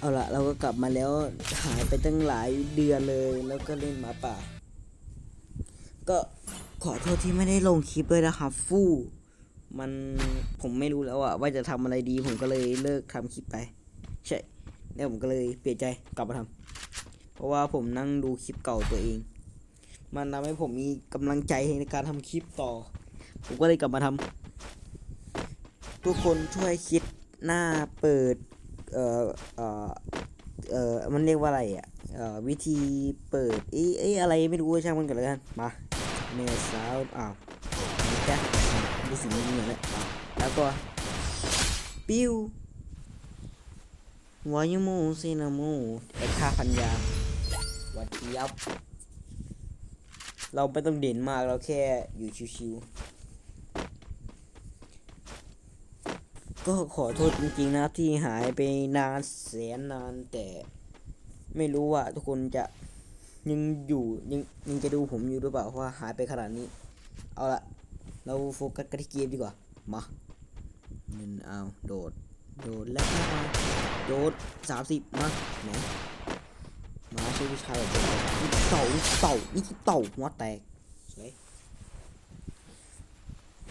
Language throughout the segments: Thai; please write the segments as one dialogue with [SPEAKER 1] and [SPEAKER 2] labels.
[SPEAKER 1] เอาละเราก็กลับมาแล้วหายไปตั้งหลายเดือนเลยแล้วก็เล่นหมาป่า ก็ขอโทษที่ไม่ได้ลงคลิปด้วยนะครับ ฟู่มันผมไม่รู้แล้วอะว่าจะทำอะไรดีผมก็เลยเลิกทำคลิปไป ใช่แล้วผมก็เลยเปลี่ยนใจกลับมาทำเพราะว่าผมนั่งดูคลิปเก่าตัวเอง มันทำให้ผมมีกำลังใจในการทำคลิปต่อ ผมก็เลยกลับมาทำทุกคนช่วยคิดหน้าเปิด เอ่อเอ่อเอ่อมันเรียกว่าอะไรอะเอ่อวิธีเปิดเอ้ยเอ้อะไรไม่รู้ช่างมันกันแล้วกันมาเมสาวอ้าวนี่จ้ะดูสิ่งนี้เหมือนเลยอ้าวแล้วก็ปิ้ววายโมซินาโมเอ็กคาพันยาวัดยับเราไม่ต้องเด่นมากเราแค่อยู่ชิวๆ ก็ขอโทษจริงๆนะครับที่หายไปนานแสนนานแต่ ไม่รู้ว่าทุกคนจะยังอยู่ยังยังจะดูผมอยู่หรือเปล่าเพราะว่าหายไปขนาดนี้ เอาละเราโฟกัสกันที่เกมดีกว่า มาเงินเอาโดด โดดแล้วมาโดดสามสิบมาไหนมาช่วยผู้ชายแบบนี่เต่าเต่านี่คือเต่าหัวแตกสวย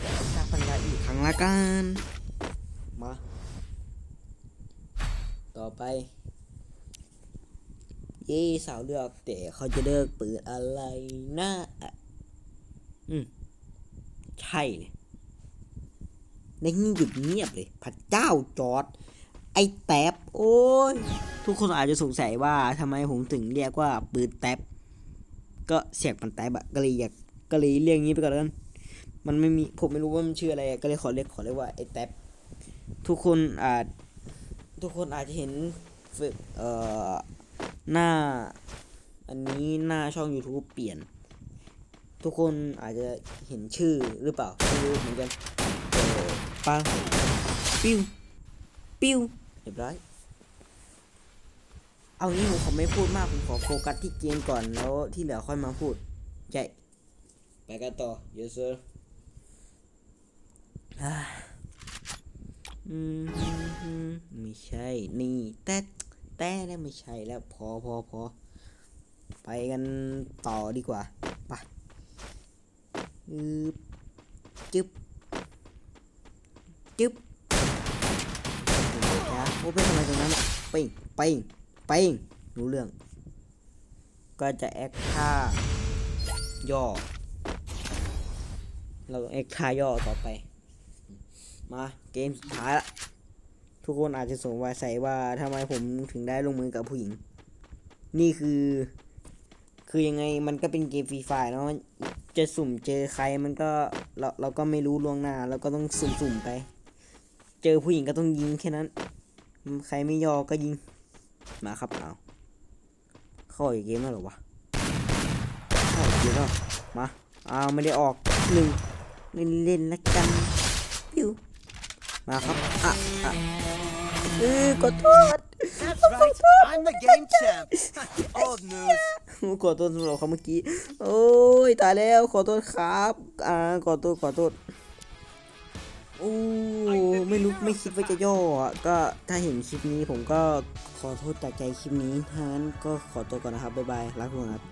[SPEAKER 1] กล้าพันยาอีกครั้งละกัน มา ต่อ ไป เย่สาวเลือกแต่เขาจะเลือกปืนอะไรนะอะอืมใช่เลยในนี่หยุดเงียบเลยพระเจ้าจอด ไอ้แท็บโอ้ยทุกคนอาจจะสงสัยว่าทำไมผมถึงเรียกว่าปืนแท็บก็เสียงมันแท็บอะก็เลยอยากก็เลยเรียกงี้ไปก่อนแล้วกันมันไม่มีผมไม่รู้ว่ามันชื่ออะไรก็เลยขอเรียกขอเรียกว่าไอ้แท็บทุกคนอาจ ทุกคนอาจจะเห็นฝึกเอ่อหน้า อันนี้หน้าช่อง YouTube เปลี่ยน ทุกคนอาจจะเห็นชื่อหรือเปล่าไม่รู้เหมือนกันเออปังปิ้วปิ้วเรียบร้อยเอางี้ผมขอไม่พูดมากผมขอโฟกัสที่เกมก่อนแล้วที่เหลือค่อยมาพูดใช่ไปกันต่อ yes sir อืมไม่ใช่ นี่แต่แต่เนี่ยไม่ใช่แล้วพอพอพอไปกันต่อดีกว่าไปจึ๊บจึ๊บนะโอ้เป็นทำไมตรงนั้นปิงปิงปิงรู้เรื่อง ก็จะแอคท่าย่อ เราแอคท่าย่อต่อไป มาเกมสุดท้ายละทุกคนอาจจะสงสัยว่าทำไมผมถึงได้ลงมือกับผู้หญิง นี่คือ คือยังไงมันก็เป็นเกมฟรีไฟล์เนาะจะสุ่มเจอใครมันก็เราเราก็ไม่รู้ล่วงหน้าเราก็ต้องสุ่มๆไป เจอผู้หญิงก็ต้องยิงแค่นั้น ใครไม่ยอก็ยิงมาครับเอาเข้าอีกเกมแล้วหรอวะเข้าอีกเกมแล้วมาเอาไม่ได้ออกหนึ่งเล่นเล่นแล้วกัน มาครับอะอะเออกดโทษ
[SPEAKER 2] That's right, I'm the game champ. Old news.
[SPEAKER 1] ขอโทษสำหรับเขาเมื่อกี้ โอ้ยตายแล้วขอโทษครับ อ่าขอโทษขอโทษ โอ้ไม่รู้ไม่คิดว่าจะย่ออะก็ถ้าเห็นคลิปนี้ผมก็ขอโทษจากใจคลิปนี้ถ้างั้นก็ขอตัวก่อนนะครับบ๊ายบายรักทุกคนครับ